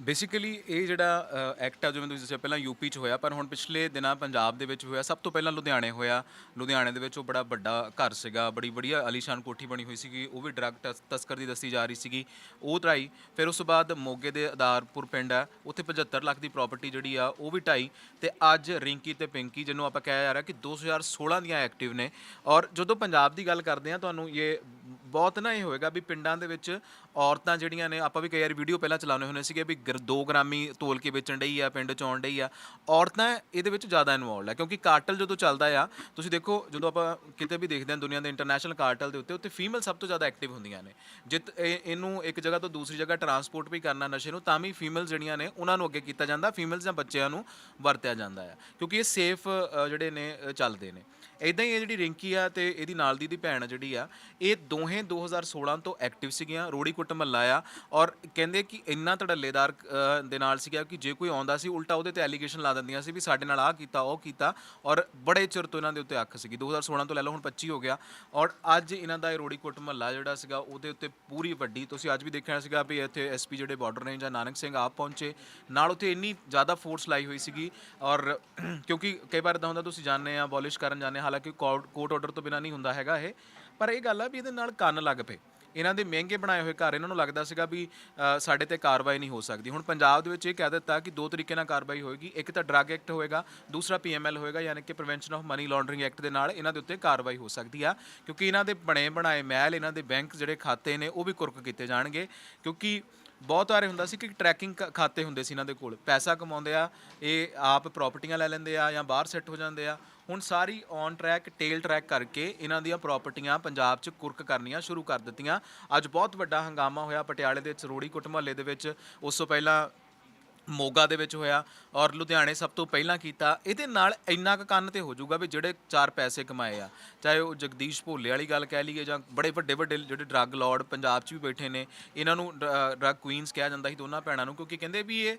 ਬੇਸਿਕਲੀ ਇਹ ਜਿਹੜਾ ਐਕਟ ਆ ਜਿਵੇਂ ਤੁਸੀਂ ਦੱਸਿਆ, ਪਹਿਲਾਂ ਯੂਪੀ 'ਚ ਹੋਇਆ, ਪਰ ਹੁਣ ਪਿਛਲੇ ਦਿਨਾਂ ਪੰਜਾਬ ਦੇ ਵਿੱਚ ਹੋਇਆ, ਸਭ ਤੋਂ ਪਹਿਲਾਂ ਲੁਧਿਆਣੇ ਹੋਇਆ। ਲੁਧਿਆਣੇ ਦੇ ਵਿੱਚ ਉਹ ਬੜਾ ਵੱਡਾ ਘਰ ਸੀਗਾ, ਬੜੀ ਵਧੀਆ ਅਲੀਸ਼ਾਨ ਕੋਠੀ ਬਣੀ ਹੋਈ ਸੀਗੀ, ਉਹ ਵੀ ਡਰੱਗ ਤਸ- ਤਸਕਰ ਦੀ ਦੱਸੀ ਜਾ ਰਹੀ ਸੀਗੀ। ਉਹ ਤਰਾਈ, ਫਿਰ ਉਸ ਤੋਂ ਬਾਅਦ ਮੋਗੇ ਦੇ ਆਧਾਰਪੁਰ ਪਿੰਡ ਆ, ਉੱਥੇ 75 ਲੱਖ ਦੀ ਪ੍ਰਾਪਰਟੀ ਜਿਹੜੀ ਆ, ਉਹ ਵੀ ਢਾਈ। ਤੇ ਅੱਜ ਰਿੰਕੀ ਤੇ ਪਿੰਕੀ, ਜਿਹਨੂੰ ਆਪਾਂ ਕਹਿ ਜਾ ਰਿਹਾ ਕਿ 2016 ਦੀਆਂ ਐਕਟਿਵ ਨੇ। ਔਰ ਜਦੋਂ ਪੰਜਾਬ ਦੀ ਗੱਲ ਕਰਦੇ ਆ ਤੁਹਾਨੂੰ ਇਹ ਬਹੁਤ ਨਾ ਇਹ ਹੋਏਗਾ ਵੀ ਪਿੰਡਾਂ ਦੇ ਵਿੱਚ ਔਰਤਾਂ ਜਿਹੜੀਆਂ ਨੇ ਆਪਾਂ ਵੀ ਕਈ ਵਾਰੀ ਵੀਡੀਓ ਪਹਿਲਾਂ ਚਲਾਉਣੇ ਹੁੰਦੇ ਸੀਗੇ ਵੀ ਗਰ ਦੋ ਗ੍ਰਾਮੀ ਤੋਲ ਕੇ ਵੇਚਣ ਡਈ ਆ ਪਿੰਡ ਚ ਆਉਣ ਡਈ ਆ। ਔਰਤਾਂ ਇਹਦੇ ਵਿੱਚ ਜ਼ਿਆਦਾ ਇਨਵੋਲਡ ਆ ਕਿਉਂਕਿ ਕਾਰਟਲ ਜਦੋਂ ਚੱਲਦਾ ਆ ਤੁਸੀਂ ਦੇਖੋ ਜਦੋਂ ਆਪਾਂ ਕਿਤੇ ਵੀ ਦੇਖਦੇ ਹਾਂ ਦੁਨੀਆ ਦੇ ਇੰਟਰਨੈਸ਼ਨਲ ਕਾਰਟਲ ਦੇ ਉੱਤੇ ਉੱਤੇ ਫੀਮੇਲ ਸਭ ਤੋਂ ਜ਼ਿਆਦਾ ਐਕਟਿਵ ਹੁੰਦੀਆਂ ਨੇ। ਜਿੱਤ ਇਹ- ਇਹਨੂੰ ਇੱਕ ਜਗ੍ਹਾ ਤੋਂ ਦੂਸਰੀ ਜਗ੍ਹਾ ਟਰਾਂਸਪੋਰਟ ਵੀ ਕਰਨਾ ਨਸ਼ੇ ਨੂੰ ਤਾਂ ਵੀ ਫੀਮੇਲ ਜਿਹੜੀਆਂ ਨੇ ਉਹਨਾਂ ਨੂੰ ਅੱਗੇ ਕੀਤਾ ਜਾਂਦਾ ਫੀਮੇਲਸ ਜਾਂ ਬੱਚਿਆਂ ਨੂੰ ਵਰਤਿਆ ਜਾਂਦਾ ਆ। ਕਿਉਂਕਿ ਇਹ ਸੇਫ ਜਿਹੜੇ ਨੇ ਅ, ਚੱਲਦੇ ਨੇ। ਇਦਾਂ ਹੀ ਇਹ ਜਿਹੜੀ ਰਿੰਕੀ ਆ ਤੇ ਇਹਦੀ ਨਾਲ ਦੀ ਦੀ ਭੈਣ ਜਿਹੜੀ ਆ ਇਹ ਦੋਹੇ 2016 ਤੋਂ ਐਕਟਿਵ ਸੀਗੀਆਂ ਰੋੜੀ ਕੁੱਟ ਮਹੱਲਾ ਆ ਔਰ ਕਹਿੰਦੇ ਕਿ ਇੰਨਾ ਧੜੱਲੇਦਾਰ ਅ, ਦੇ ਨਾਲ ਸੀਗਾ ਕਿ ਜੇ ਕੋਈ ਆਉਂਦਾ ਸੀ ਉਲਟਾ ਉਹਦੇ ਤੇ ਐਲੀਗੇਸ਼ਨ ਲਾ ਦਿੰਦੀਆਂ ਸੀ ਵੀ ਸਾਡੇ ਨਾਲ ਆਹ ਕੀਤਾ ਉਹ ਕੀਤਾ ਔਰ ਬੜੇ ਚਿਰ ਤੋਂ ਇਹਨਾਂ ਦੇ ਉੱਤੇ ਅੱਖ ਸੀਗੀ। 2016 ਤੋਂ ਲੈ ਲਓ ਹੁਣ 25 ਹੋ ਗਿਆ ਔਰ ਅੱਜ ਇਹਨਾਂ ਦਾ ਇਹ ਰੋੜੀ ਕੁੱਟ ਮਹੱਲਾ ਜਿਹੜਾ ਸੀਗਾ ਉਹਦੇ ਉੱਤੇ ਪੂਰੀ ਵੱਡੀ ਤੁਸੀਂ ਅੱਜ ਵੀ ਦੇਖਿਆ ਸੀਗਾ ਵੀ ਇੱਥੇ ਐਸਪੀ ਜਿਹੜੇ ਬਾਰਡਰ ਰੇਂਜ ਆ ਨਾਨਕ ਸਿੰਘ ਆਪ ਪਹੁੰਚੇ ਨਾਲ ਉੱਥੇ ਇੰਨੀ ਜ਼ਿਆਦਾ ਫੋਰਸ ਲਾਈ ਹੋਈ ਸੀਗੀ ਔਰ [clears throat] ਕਿਉਂਕਿ ਕਈ ਵਾਰ ਇਦਾਂ ਹੁੰਦਾ ਤੁਸੀਂ ਜਾਣਦੇ ਆ ਬੋਲਿਸ਼ ਕਰਨ ਜਾਂਦੇ ਹਾਂ, ਹਾਲਾਂਕਿ ਕੋਰਟ ਆਰਡਰ ਤੋਂ ਬਿਨਾ ਨਹੀਂ ਹੁੰਦਾ ਹੈਗਾ ਇਹ, ਪਰ ਇਹ ਗੱਲ ਆ ਵੀ ਇਹਦੇ ਨਾਲ ਕੰਨ ਲੱਗ ਪਏ। ਇਹਨਾਂ ਦੇ ਮਹਿੰਗੇ ਬਣਾਏ ਹੋਏ ਘਰ ਇਹਨਾਂ ਨੂੰ ਲੱਗਦਾ ਸੀਗਾ ਵੀ ਸਾਡੇ ਤੇ ਕਾਰਵਾਈ ਨਹੀਂ ਹੋ ਸਕਦੀ। ਹੁਣ ਪੰਜਾਬ ਦੇ ਵਿੱਚ ਇਹ ਕਹਿ ਦਿੱਤਾ ਕਿ ਦੋ ਤਰੀਕੇ ਨਾਲ ਕਾਰਵਾਈ ਹੋਏਗੀ। ਇੱਕ ਤਾਂ ਡਰੱਗ ਐਕਟ ਹੋਏਗਾ, ਦੂਸਰਾ ਪੀਐਮਐਲ ਹੋਏਗਾ, ਯਾਨੀ ਕਿ prevention of money laundering act ਦੇ ਨਾਲ ਇਹਨਾਂ ਦੇ ਉੱਤੇ ਕਾਰਵਾਈ ਹੋ ਸਕਦੀ ਆ, ਕਿਉਂਕਿ ਇਹਨਾਂ ਦੇ ਬਣੇ ਬਣਾਏ ਮਹਿਲ, ਇਹਨਾਂ ਦੇ ਬੈਂਕ ਜਿਹੜੇ ਖਾਤੇ ਨੇ ਉਹ ਵੀ ਕੁਰਕ ਕੀਤੇ ਜਾਣਗੇ, ਕਿਉਂਕਿ ਬਹੁਤ ਵਾਰੇ ਹੁੰਦਾ ਸੀ ਕਿ ਟਰੈਕਿੰਗ ਖਾਤੇ ਹੁੰਦੇ ਸੀ ਇਹਨਾਂ ਦੇ ਕੋਲ। ਪੈਸਾ ਕਮਾਉਂਦੇ ਆ, ਇਹ ਆਪ ਪ੍ਰਾਪਰਟੀਆਂ ਲੈ ਲੈਂਦੇ ਆ ਜਾਂ ਬਾਹਰ ਸੈੱਟ ਹੋ ਜਾਂਦੇ ਆ। ਹੁਣ ਸਾਰੀ ਔਨ ਟਰੈਕ ਟੇਲ ਟਰੈਕ ਕਰਕੇ ਇਹਨਾਂ ਦੀਆਂ ਪ੍ਰਾਪਰਟੀਆਂ ਪੰਜਾਬ 'ਚ ਕੁਰਕ ਕਰਨੀਆਂ ਸ਼ੁਰੂ ਕਰ ਦਿੱਤੀਆਂ। ਅੱਜ ਬਹੁਤ ਵੱਡਾ ਹੰਗਾਮਾ ਹੋਇਆ ਪਟਿਆਲੇ ਦੇ ਚਰੋੜੀ ਕੁੱਟ ਮਹੱਲੇ ਦੇ ਵਿੱਚ। ਉਸ ਤੋਂ ਪਹਿਲਾਂ ਮੋਗਾ ਦੇ ਵਿੱਚ ਹੋਇਆ ਔਰ ਲੁਧਿਆਣੇ ਸਭ ਤੋਂ ਪਹਿਲਾਂ ਕੀਤਾ। ਇਹਦੇ ਨਾਲ ਇੰਨਾ ਕੁ ਕੰਨ ਤੇ ਹੋ ਜਾਊਗਾ ਵੀ ਜਿਹੜੇ ਚਾਰ ਪੈਸੇ ਕਮਾਏ ਆ। ਚਾਹੇ ਉਹ ਜਗਦੀਸ਼ ਭੋਲੇ ਵਾਲੀ ਗੱਲ ਕਹਿ ਲਈਏ ਜਾਂ ਬੜੇ ਵੱਡੇ ਵੱਡੇ ਜਿਹੜੇ ਡਰੱਗ ਲਾਰਡ ਪੰਜਾਬ 'ਚ ਵੀ ਬੈਠੇ ਨੇ, ਇਹਨਾਂ ਨੂੰ ਡਰੱਗ ਕੁਈਨਸ ਕਿਹਾ ਜਾਂਦਾ ਸੀ ਦੋਨਾਂ ਭੈਣਾਂ ਨੂੰ ਕਿਉਂਕਿ ਕਹਿੰਦੇ ਵੀ ਇਹ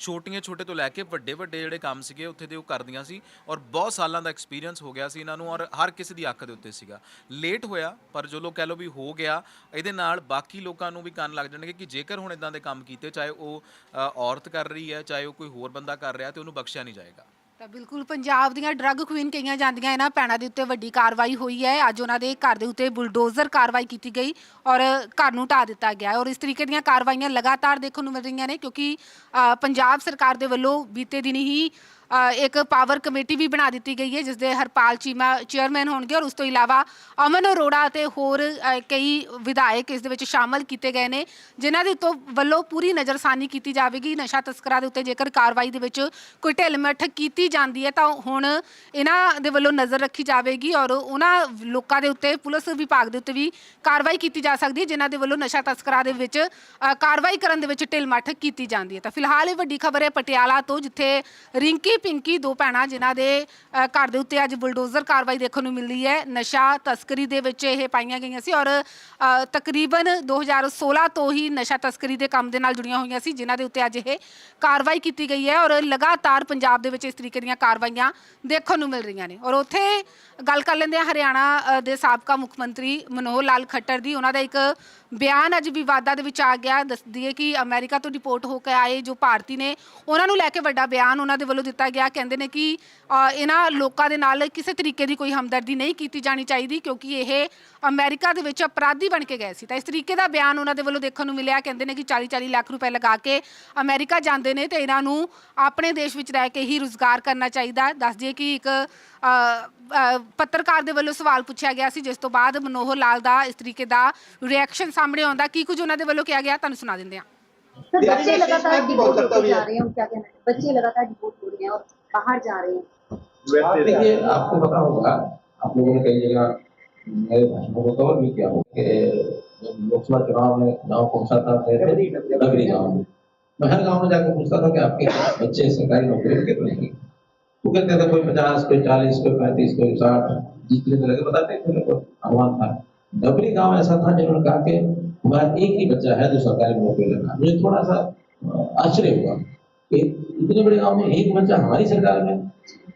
ਛੋਟੀਆਂ ਛੋਟੇ ਤੋਂ ਲੈ ਕੇ ਵੱਡੇ ਵੱਡੇ ਜਿਹੜੇ ਕੰਮ ਸੀਗੇ ਉੱਥੇ ਦੇ ਉਹ ਕਰਦੀਆਂ ਸੀ ਔਰ ਬਹੁਤ ਸਾਲਾਂ ਦਾ ਐਕਸਪੀਰੀਅੰਸ ਹੋ ਗਿਆ ਸੀ ਇਹਨਾਂ ਨੂੰ ਔਰ ਹਰ ਕਿਸੇ ਦੀ ਅੱਖ ਦੇ ਉੱਤੇ ਸੀਗਾ। ਲੇਟ ਹੋਇਆ ਪਰ ਜੋ ਲੋਕ ਕਹਿ ਲੋ ਵੀ ਹੋ ਗਿਆ ਇਹਦੇ ਨਾਲ ਬਾਕੀ ਲੋਕਾਂ ਨੂੰ ਵੀ ਕੰਨ ਲੱਗ ਜਾਣਗੇ ਕਿ ਜੇਕਰ ਹੁਣ ਇਦਾਂ ਦੇ ਕੰਮ ਕੀਤੇ ਚਾਹੇ ਉਹ ਅ, ਔਰਤ ਕਰ ਰਹੀ ਹੈ ਚਾਹੇ ਉਹ ਕੋਈ ਹੋਰ ਬੰਦਾ ਕਰ ਰਿਹਾ ਤੇ ਉਹਨੂੰ ਬਖਸ਼ਿਆ ਨਹੀਂ ਜਾਏਗਾ। ਤਾਂ ਬਿਲਕੁਲ ਪੰਜਾਬ ਦੀਆਂ ਡਰੱਗ ਕੁਈਨ ਕਹੀਆਂ ਜਾਂਦੀਆਂ ਇਹਨਾਂ ਭੈਣਾਂ ਦੇ ਉੱਤੇ ਵੱਡੀ ਕਾਰਵਾਈ ਹੋਈ ਹੈ। ਅੱਜ ਉਹਨਾਂ ਦੇ ਘਰ ਦੇ ਉੱਤੇ ਬੁਲਡੋਜ਼ਰ ਕਾਰਵਾਈ ਕੀਤੀ ਗਈ ਔਰ ਘਰ ਨੂੰ ਢਾਹ ਦਿੱਤਾ ਗਿਆ ਔਰ ਇਸ ਤਰੀਕੇ ਦੀਆਂ ਕਾਰਵਾਈਆਂ ਲਗਾਤਾਰ ਦੇਖਣ ਨੂੰ ਮਿਲ ਰਹੀਆਂ ਨੇ ਕਿਉਂਕਿ ਅ, ਪੰਜਾਬ ਸਰਕਾਰ ਦੇ ਵੱਲੋਂ ਬੀਤੇ ਦਿਨ ਹੀ ਇੱਕ ਪਾਵਰ ਕਮੇਟੀ ਵੀ ਬਣਾ ਦਿੱਤੀ ਗਈ ਹੈ ਜਿਸ ਦੇ ਹਰਪਾਲ ਚੀਮਾ ਚੇਅਰਮੈਨ ਹੋਣਗੇ ਔਰ ਉਸ ਤੋਂ ਇਲਾਵਾ ਅਮਨ ਅਰੋੜਾ ਅਤੇ ਹੋਰ ਕਈ ਵਿਧਾਇਕ ਇਸ ਦੇ ਵਿੱਚ ਸ਼ਾਮਲ ਕੀਤੇ ਗਏ ਨੇ, ਜਿਨ੍ਹਾਂ ਦੇ ਉੱਤੋਂ ਵੱਲੋਂ ਪੂਰੀ ਨਜ਼ਰਸਾਨੀ ਕੀਤੀ ਜਾਵੇਗੀ। ਨਸ਼ਾ ਤਸਕਰਾਂ ਦੇ ਉੱਤੇ ਜੇਕਰ ਕਾਰਵਾਈ ਦੇ ਵਿੱਚ ਕੋਈ ਢਿੱਲ ਮੱਠ ਕੀਤੀ ਜਾਂਦੀ ਹੈ, ਤਾਂ ਹੁਣ ਇਹਨਾਂ ਦੇ ਵੱਲੋਂ ਨਜ਼ਰ ਰੱਖੀ ਜਾਵੇਗੀ ਔਰ ਉਹਨਾਂ ਲੋਕਾਂ ਦੇ ਉੱਤੇ, ਪੁਲਿਸ ਵਿਭਾਗ ਦੇ ਉੱਤੇ ਵੀ ਕਾਰਵਾਈ ਕੀਤੀ ਜਾ ਸਕਦੀ ਹੈ, ਜਿਨ੍ਹਾਂ ਦੇ ਵੱਲੋਂ ਨਸ਼ਾ ਤਸਕਰਾਂ ਦੇ ਵਿੱਚ ਕਾਰਵਾਈ ਕਰਨ ਦੇ ਵਿੱਚ ਢਿੱਲ ਮੱਠ ਕੀਤੀ ਜਾਂਦੀ ਹੈ। ਤਾਂ ਫਿਲਹਾਲ ਇਹ ਵੱਡੀ ਖਬਰ ਹੈ ਪਟਿਆਲਾ ਤੋਂ, ਜਿੱਥੇ ਰਿੰਕੀ ਪਿੰਕੀ ਦੋ ਭੈਣਾਂ ਜਿਨ੍ਹਾਂ ਦੇ ਅ, ਘਰ ਦੇ ਉੱਤੇ ਅੱਜ ਬੁਲਡੋਜ਼ਰ ਕਾਰਵਾਈ ਦੇਖਣ ਨੂੰ ਮਿਲੀ ਹੈ। ਨਸ਼ਾ ਤਸਕਰੀ ਦੇ ਵਿੱਚ ਇਹ ਪਾਈਆਂ ਗਈਆਂ ਸੀ ਔਰ ਅ, ਤਕਰੀਬਨ 2016 ਤੋਂ ਹੀ ਨਸ਼ਾ ਤਸਕਰੀ ਦੇ ਕੰਮ ਦੇ ਨਾਲ ਜੁੜੀਆਂ ਹੋਈਆਂ ਸੀ ਜਿਨ੍ਹਾਂ ਦੇ ਉੱਤੇ ਅੱਜ ਇਹ ਕਾਰਵਾਈ ਕੀਤੀ ਗਈ ਹੈ ਔਰ ਲਗਾਤਾਰ ਪੰਜਾਬ ਦੇ ਵਿੱਚ ਇਸ ਤਰੀਕੇ ਦੀਆਂ ਕਾਰਵਾਈਆਂ ਦੇਖਣ ਨੂੰ ਮਿਲ ਰਹੀਆਂ ਨੇ। ਔਰ ਉੱਥੇ ਗੱਲ ਕਰ ਲੈਂਦੇ ਆ ਹਰਿਆਣਾ ਅ, ਦੇ ਸਾਬਕਾ ਮੁੱਖ ਮੰਤਰੀ ਮਨੋਹਰ ਲਾਲ ਖੱਟਰ ਦੀ। ਉਹਨਾਂ ਦਾ ਇੱਕ ਬਿਆਨ ਅੱਜ ਵਿਵਾਦਾਂ ਦੇ ਵਿੱਚ ਆ ਗਿਆ ਦੱਸਦੀ ਹੈ ਕਿ ਅਮਰੀਕਾ ਤੋਂ ਰਿਪੋਰਟ ਹੋ ਕੇ ਆਏ ਜੋ ਭਾਰਤੀ ਨੇ ਉਹਨਾਂ ਨੂੰ ਲੈ ਕੇ ਵੱਡਾ ਬਿਆਨ ਉਹਨਾਂ ਦੇ ਵੱਲੋਂ ਦਿੱਤਾ ਗਿਆ ਕਹਿੰਦੇ ਨੇ ਕਿ ਅ, ਇਹਨਾਂ ਲੋਕਾਂ ਦੇ ਨਾਲ ਕਿਸੇ ਤਰੀਕੇ ਦੀ ਕੋਈ ਹਮਦਰਦੀ ਨਹੀਂ ਕੀਤੀ ਜਾਣੀ ਚਾਹੀਦੀ ਕਿਉਂਕਿ ਇਹ ਅਮਰੀਕਾ ਦੇ ਵਿੱਚ ਅਪਰਾਧੀ ਬਣ ਕੇ ਗਏ ਸੀ ਤਾਂ ਇਸ ਤਰੀਕੇ ਦਾ ਬਿਆਨ ਉਹਨਾਂ ਦੇ ਵੱਲੋਂ ਦੇਖਣ ਨੂੰ ਮਿਲਿਆ ਕਹਿੰਦੇ ਨੇ ਕਿ 40 40 ਲੱਖ ਰੁਪਏ ਲਗਾ ਕੇ ਅਮਰੀਕਾ ਜਾਂਦੇ ਨੇ ਤੇ ਇਹਨਾਂ ਨੂੰ ਆਪਣੇ ਦੇਸ਼ ਵਿੱਚ ਰਹਿ ਕੇ ਹੀ ਰੁਜ਼ਗਾਰ ਕਰਨਾ ਚਾਹੀਦਾ ਹੈ। ਦੱਸ ਦਈਏ ਕਿ ਇੱਕ ਪੱਤਰਕਾਰ ਦੇ ਵੱਲੋਂ ਸਵਾਲ ਪੁੱਛਿਆ ਗਿਆ ਸੀ ਜਿਸ ਤੋਂ ਬਾਅਦ ਮਨੋਹਰ ਲਾਲ ਦਾ ਇਸ ਤਰੀਕੇ ਦਾ ਰਿਐਕਸ਼ਨ ਸਾਹਮਣੇ ਆਉਂਦਾ ਕੀ ਕੁਝ ਉਹਨਾਂ ਦੇ ਵੱਲੋਂ ਕਿਹਾ ਗਿਆ ਤੁਹਾਨੂੰ ਸੁਣਾ ਦਿੰਦੇ ਹਾਂ सर ये बच्चे अच्छा लगातार system डिपोर्ट बहुत होते करता जा है। रहे हैं क्या कहना है बच्चे लगातार डिपोर्ट हो रहे हैं और बाहर जा रहे हैं आप देखिए आपको पता होगा आप लोगों ने कई जगह मेरे भाषणों को कवर भी किया हो कि जब लोकसभा चुनाव में गाँव पहुंचा था गए थे नगरी गाँव में मैं हर गाँव में जाकर पूछता था कि आपके बच्चे सरकारी नौकरी में कितने हैं वो कहते थे, कोई पचास, कोई चालीस, कोई पैंतीस, कोई साठ, जितने तरह के बताते थे मेरे को अनुमान था। डबरी गाँव ऐसा था जिन्होंने कहा कि हमारा एक ही बच्चा है जो सरकारी नौकरी लगा मुझे थोड़ा सा आश्चर्य हुआ कि इतने बड़े गाँव में एक बच्चा हमारी सरकार में?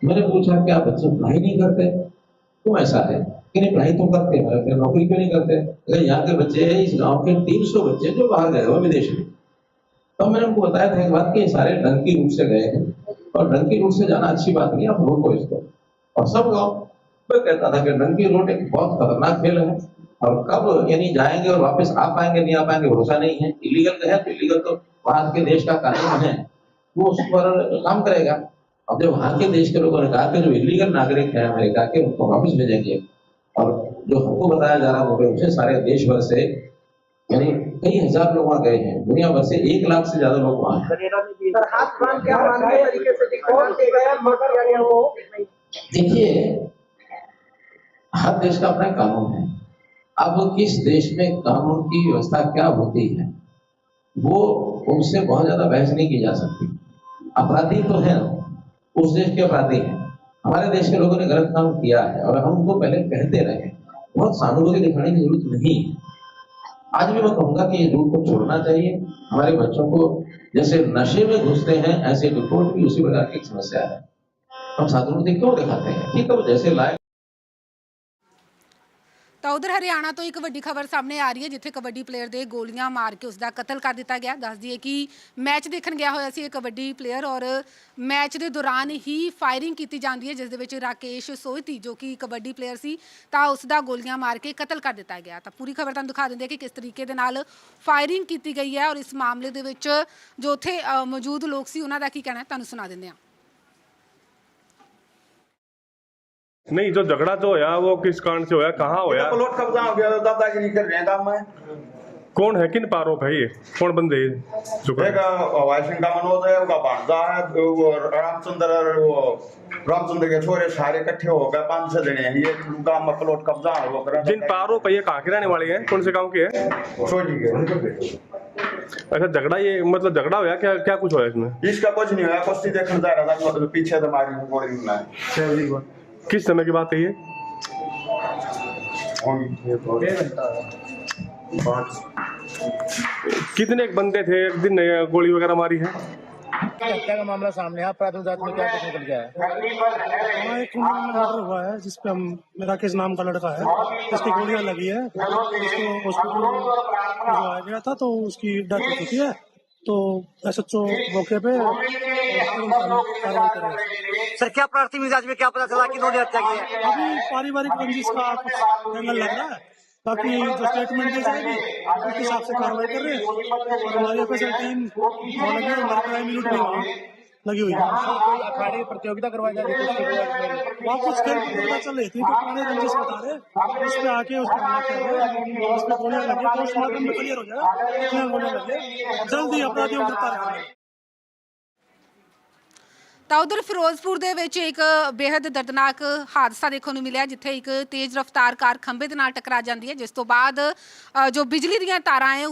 मैंने पूछा, क्या बच्चे पढ़ाई नहीं करते? क्यों ऐसा है कि नहीं, पढ़ाई तो करते हैं फिर नौकरी क्यों नहीं करते? अगर यहाँ के बच्चे हैं, इस गाँव के तीन सौ बच्चे जो बाहर गए हुए विदेश में। तो मैंने उनको बताया था एक बात कि सारे ढंग डंकी रूप से गए हैं। और डंकी रूट से जाना अच्छी बात नहीं आप रोको इसको। और सब गाँव मैं कहता था कि डंकी रोड एक बहुत खतरनाक खेल है। और कब यानी जाएँगे और वापस आ पाएँगे, नहीं आ पाएँगे, भरोसा नहीं है। इलीगल तो है तो इलीगल तो वहाँ के देश का कानून है। वो उस पर काम करेगा। अब जब वहाँ के देश के लोगों ने कहा कि जो इलीगल नागरिक है अमेरिका के, उनको वापस भेजेंगे। और जो हमको बताया जा रहा है मुंबई से सारे देश भर से यानी कई हज़ार लोग वहाँ गए हैं। दुनिया भर से एक लाख से ज़्यादा लोग वहाँ हैं। सर हाथ बाँध के अमानवीय तरीके से दिखाना गया मगर वो? देखिए हर देश का अपना कानून है। अब किस देश में कानून की व्यवस्था क्या होती है वो उनसे बहुत ज़्यादा बहस नहीं की जा सकती। अपराधी तो है उस देश के अपराधी हैं। हमारे देश के लोगों ने गलत काम किया है और हम उनको पहले कहते रहे। बहुत सहानुभूति दिखाने की ज़रूरत नहीं है। आज भी मैं कहूँगा कि ये झूठ को छोड़ना चाहिए। हमारे बच्चों को जैसे नशे में घुसते हैं, ऐसे रिपोर्ट भी उसी प्रकार की समस्या है। हम साधु क्यों दिखाते हैं? ठीक है जैसे लाए ਤਾਂ ਉਧਰ ਹਰਿਆਣਾ ਤੋਂ ਇੱਕ ਵੱਡੀ ਖਬਰ ਸਾਹਮਣੇ ਆ ਰਹੀ ਹੈ, ਜਿੱਥੇ ਕਬੱਡੀ ਪਲੇਅਰ ਦੇ ਗੋਲੀਆਂ ਮਾਰ ਕੇ ਉਸ ਦਾ ਕਤਲ ਕਰ ਦਿੱਤਾ ਗਿਆ। ਦੱਸ ਦਈਏ ਕਿ ਮੈਚ ਦੇਖਣ ਗਿਆ ਹੋਇਆ ਸੀ ਇਹ ਕਬੱਡੀ ਪਲੇਅਰ ਔਰ ਮੈਚ ਦੇ ਦੌਰਾਨ ਹੀ ਫਾਇਰਿੰਗ ਕੀਤੀ ਜਾਂਦੀ ਹੈ, ਜਿਸ ਦੇ ਵਿੱਚ ਰਾਕੇਸ਼ ਸੋਹਤੀ ਜੋ ਕਿ ਕਬੱਡੀ ਪਲੇਅਰ ਸੀ, ਤਾਂ ਉਸ ਦਾ ਗੋਲੀਆਂ ਮਾਰ ਕੇ ਕਤਲ ਕਰ ਦਿੱਤਾ ਗਿਆ। ਤਾਂ ਪੂਰੀ ਖਬਰ ਤੁਹਾਨੂੰ ਦਿਖਾ ਦਿੰਦੇ ਕਿ ਕਿਸ ਤਰੀਕੇ ਦੇ ਨਾਲ ਫਾਇਰਿੰਗ ਕੀਤੀ ਗਈ ਹੈ ਔਰ ਇਸ ਮਾਮਲੇ ਦੇ ਵਿੱਚ ਜੋ ਉੱਥੇ ਮੌਜੂਦ ਲੋਕ ਸੀ, ਉਹਨਾਂ ਦਾ ਕੀ ਕਹਿਣਾ ਤੁਹਾਨੂੰ ਸੁਣਾ ਦਿੰਦੇ ਹਾਂ। नहीं जो झगड़ा तो होया वो किस कारण से होया कहाँ होया? प्लॉट कब्जा हो गया तो दादागिरी कर रहे हैं काम में। कौन है? किन है ये कौन बंदे हैं? एक हवाई सिंह का मनोज है उसका भांजा है वो रामचंद्र और वो रामचंद्र के छोरे सारे इकट्ठे हो गए पाँच छह जने हैं। ये गाँव में प्लॉट कब्जा हो वो जिन पारोप है। ये कहाँ के रहने वाले हैं कौन से गाँव के हैं? के। अच्छा झगड़ा ये मतलब झगड़ा हुआ क्या क्या कुछ होया इसमें? इसका कुछ नहीं हुआ कुश्ती देखने जा रहा था पीछे तो मारी गोली किस समय की बात है ये? कितने बंदे थे? एक दिन गोली वगैरह मारी है? हत्या का मामला सामने है? प्राथमिक जाँच में क्या कुछ निकल गया है? हाँ एक मर्डर हुआ है जिसपे हम मेरा किस नाम का लड़का है। जिसकी गोलियाँ लगी है। उसको हॉस्पिटल भिजवाया गया था तो उसकी डेथ हो चुकी है। तो एस एच ओ मौके पे सर क्या प्रार्थी मिजाज में क्या पता चला कि इन्होंने हत्या की है? अभी पारिवारिक रंजिश का कुछ एंगल लग रहा है। बाकी जो स्टेटमेंट दी जाएगी उसके हिसाब से कार्रवाई कर रहे हैं। और हमारी ऑफिसर टीम हमारे क्राइम यूनिट वहाँ। लगी हुई है। अखाड़े प्रतियोगिता करवाई जा रही है वहाँ कुछ खेल प्रतियोगिता चल रही थी तो पुराने रंजिश बता रहे उसमें आके उसमें उसमें गोलियाँ पोस्टमार्टम तो में क्लियर हो जाएगा। कितने गोलियाँ लगे ही। अपराधियों को गिरफ़्तार करेंगे तो उधर फिरोजपुर के एक बेहद दर्दनाक हादसा देखने ਦੇਖਣ ਨੂੰ ਮਿਲਿਆ ਜਿੱਥੇ ਇੱਕ ਤੇਜ਼ ਰਫ਼ਤਾਰ ਕਾਰ ਖੰਭੇ ਦੇ ਨਾਲ ਟਕਰਾ ਜਾਂਦੀ ਹੈ। ਜਿਸ ਤੋਂ ਬਾਅਦ ਜੋ ਬਿਜਲੀ ਦੀਆਂ ਤਾਰਾਂ ਹੈ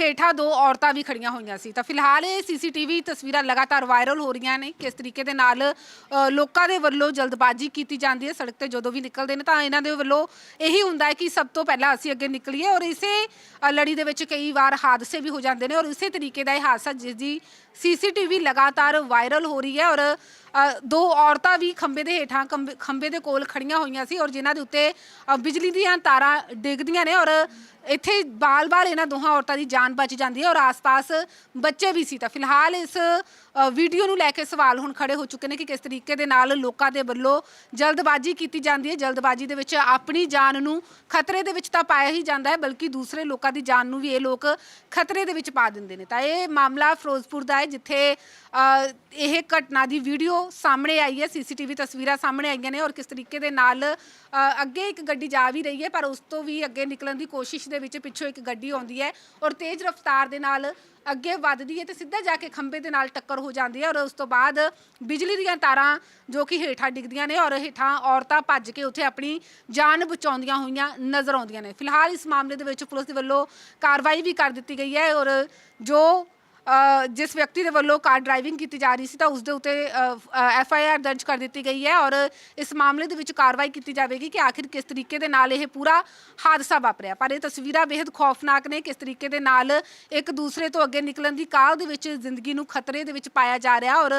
ਹੇਠਾਂ ਦੋ ਔਰਤਾਂ ਵੀ ਖੜੀਆਂ ਹੋਈਆਂ ਸੀ। ਤਾਂ ਫਿਲਹਾਲ ਇਹ ਸੀਸੀਟੀਵੀ ਤਸਵੀਰਾਂ ਲਗਾਤਾਰ ਵਾਇਰਲ ਹੋ ਰਹੀਆਂ ਨੇ। ਕਿਸ ਤਰੀਕੇ ਦੇ ਨਾਲ ਅ, ਲੋਕਾਂ ਦੇ ਵੱਲੋਂ ਜਲਦਬਾਜ਼ੀ ਕੀਤੀ ਜਾਂਦੀ ਹੈ? ਸੜਕ ਤੇ ਜਦੋਂ ਵੀ ਨਿਕਲਦੇ ਨੇ ਤਾਂ ਇਹਨਾਂ ਦੇ ਵੱਲੋਂ ਇਹੀ ਹੁੰਦਾ ਹੈ ਕਿ ਸਭ ਤੋਂ ਪਹਿਲਾਂ ਅਸੀਂ ਅੱਗੇ ਨਿਕਲੀਏ ਔਰ ਇਸੇ ਅ, ਲੜੀ ਦੇ ਵਿੱਚ ਕਈ ਵਾਰ ਹਾਦਸੇ ਵੀ ਹੋ ਜਾਂਦੇ ਨੇ ਔਰ ਇਸੇ ਤਰੀਕੇ ਦਾ ਇਹ ਹਾਦਸਾ ਜਿਸ ਦੀ ਸੀਸੀਟੀਵੀ ਲਗਾਤਾਰ ਵਾਇਰਲ ਹੋ ਰਹੀ ਹੈ ਔਰ ਦੋ ਔਰਤਾਂ ਵੀ ਖੰਬੇ ਦੇ ਹੇਠਾਂ ਖੰਬੇ- ਖੰਬੇ ਦੇ ਕੋਲ ਖੜੀਆਂ ਹੋਈਆਂ ਸੀ ਔਰ ਜਿਨ੍ਹਾਂ ਦੇ ਉੱਤੇ ਬਿਜਲੀ ਦੀਆਂ ਤਾਰਾਂ ਡਿੱਗਦੀਆਂ ਨੇ ਔਰ ਇੱਥੇ ਬਾਲ-ਬਾਲ ਇਹਨਾਂ ਦੋਹਾਂ ਔਰਤਾਂ ਦੀ ਜਾਨ ਬਚ ਜਾਂਦੀ ਹੈ ਔਰ ਆਸ-ਪਾਸ ਬੱਚੇ ਵੀ ਸੀ ਤਾਂ ਫਿਲਹਾਲ ਇਸ ਵੀਡੀਓ ਨੂੰ ਲੈ ਕੇ ਸਵਾਲ ਹੁਣ ਖੜੇ ਹੋ ਚੁੱਕੇ ਨੇ ਕਿ ਕਿਸ ਤਰੀਕੇ ਦੇ ਨਾਲ ਲੋਕਾਂ ਦੇ ਵੱਲੋਂ ਜਲਦਬਾਜ਼ੀ ਕੀਤੀ ਜਾਂਦੀ ਹੈ? ਜਲਦਬਾਜ਼ੀ ਦੇ ਵਿੱਚ ਆਪਣੀ ਜਾਨ ਨੂੰ ਖਤਰੇ ਦੇ ਵਿੱਚ ਤਾਂ ਪਾਇਆ ਹੀ ਜਾਂਦਾ ਹੈ, ਬਲਕਿ ਦੂਸਰੇ ਲੋਕਾਂ ਦੀ ਜਾਨ ਨੂੰ ਵੀ ਇਹ ਲੋਕ ਖਤਰੇ ਦੇ ਵਿੱਚ ਪਾ ਦਿੰਦੇ ਨੇ। ਤਾਂ ਇਹ ਮਾਮਲਾ ਫਿਰੋਜ਼ਪੁਰ ਦਾ ਹੈ, ਜਿੱਥੇ ਇਹ ਘਟਨਾ ਦੀ ਵੀਡੀਓ ਸਾਹਮਣੇ ਆਈ ਹੈ, ਸੀਸੀਟੀਵੀ ਤਸਵੀਰਾਂ ਸਾਹਮਣੇ ਆਈਆਂ ਨੇ ਔਰ ਕਿਸ ਤਰੀਕੇ ਦੇ ਨਾਲ ਅੱਗੇ ਇੱਕ ਗੱਡੀ ਜਾ ਵੀ ਰਹੀ ਹੈ, ਪਰ ਉਸ ਤੋਂ ਵੀ ਅੱਗੇ ਨਿਕਲਣ ਦੀ ਕੋਸ਼ਿਸ਼ ਦੇ ਵਿੱਚ ਪਿੱਛੋਂ ਇੱਕ ਗੱਡੀ ਆਉਂਦੀ ਹੈ ਔਰ ਤੇਜ਼ ਰਫ਼ਤਾਰ ਦੇ ਨਾਲ ਅੱਗੇ ਵੱਧਦੀ ਹੈ ਤੇ ਸਿੱਧਾ ਜਾ ਕੇ ਖੰਭੇ ਦੇ ਨਾਲ ਟੱਕਰ ਹੋ ਜਾਂਦੀ ਹੈ ਔਰ ਉਸ ਤੋਂ ਬਾਅਦ ਬਿਜਲੀ ਦੀਆਂ ਤਾਰਾਂ ਜੋ ਕਿ ਹੇਠਾਂ ਡਿੱਗਦੀਆਂ ਨੇ ਔਰ ਹੇਠਾਂ ਔਰਤਾਂ ਭੱਜ ਕੇ ਉੱਥੇ ਆਪਣੀ ਜਾਨ ਬਚਾਉਂਦੀਆਂ ਹੋਈਆਂ ਨਜ਼ਰ ਆਉਂਦੀਆਂ ਨੇ। ਫਿਲਹਾਲ ਇਸ ਮਾਮਲੇ ਦੇ ਵਿੱਚ ਪੁਲਿਸ ਦੇ ਵੱਲੋਂ ਕਾਰਵਾਈ ਵੀ ਕਰ ਦਿੱਤੀ ਗਈ ਹੈ ਔਰ ਜੋ ਜਿਸ ਵਿਅਕਤੀ ਦੇ ਵੱਲੋਂ ਕਾਰ ਡਰਾਈਵਿੰਗ ਕੀਤੀ ਜਾ ਰਹੀ ਸੀ ਤਾਂ ਉਸ ਦੇ ਉੱਤੇ ਐਫ ਆਈ ਆਰ ਦਰਜ ਕਰ ਦਿੱਤੀ ਗਈ ਹੈ ਔਰ ਇਸ ਮਾਮਲੇ ਦੇ ਵਿੱਚ ਕਾਰਵਾਈ ਕੀਤੀ ਜਾਵੇਗੀ ਕਿ ਆਖਿਰ ਕਿਸ ਤਰੀਕੇ ਦੇ ਨਾਲ ਇਹ ਪੂਰਾ ਹਾਦਸਾ ਵਾਪਰਿਆ। ਪਰ ਇਹ ਤਸਵੀਰਾਂ ਬੇहद ਖੌਫਨਾਕ ਨੇ। ਕਿਸ ਤਰੀਕੇ ਦੇ ਨਾਲ ਇੱਕ ਦੂਸਰੇ ਤੋਂ ਅੱਗੇ ਨਿਕਲਣ ਦੀ ਕਾਲ ਦੇ ਵਿੱਚ ਜ਼ਿੰਦਗੀ ਨੂੰ ਖਤਰੇ ਦੇ ਵਿੱਚ ਪਾਇਆ ਜਾ ਰਿਹਾ ਔਰ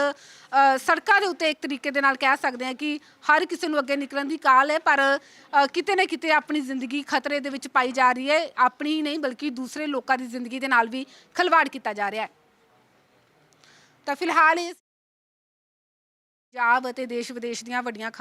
ਸੜਕਾਂ ਦੇ ਉੱਤੇ ਇੱਕ ਤਰੀਕੇ ਦੇ ਨਾਲ ਕਹਿ ਸਕਦੇ ਹਾਂ ਕਿ ਹਰ ਕਿਸੇ ਨੂੰ ਅੱਗੇ ਨਿਕਲਣ ਦੀ ਕਾਲ ਹੈ। ਪਰ ਕਿਤੇ ਨਾ ਕਿਤੇ ਆਪਣੀ ਜ਼ਿੰਦਗੀ ਖਤਰੇ ਦੇ ਵਿੱਚ ਪਾਈ ਜਾ ਰਹੀ ਹੈ। ਆਪਣੀ ਹੀ ਨਹੀਂ ਬਲਕਿ ਦੂਸਰੇ ਲੋਕਾਂ ਦੀ ਜ਼ਿੰਦਗੀ ਦੇ ਨਾਲ ਵੀ ਖਿਲਵਾੜ ਕੀਤਾ ਜਾ ਰਿਹਾ ਹੈ। ਤਾਂ ਫਿਲਹਾਲ ਇਸ ਪੰਜਾਬ ਅਤੇ ਦੇਸ਼ ਵਿਦੇਸ਼ ਦੀਆਂ ਵੱਡੀਆਂ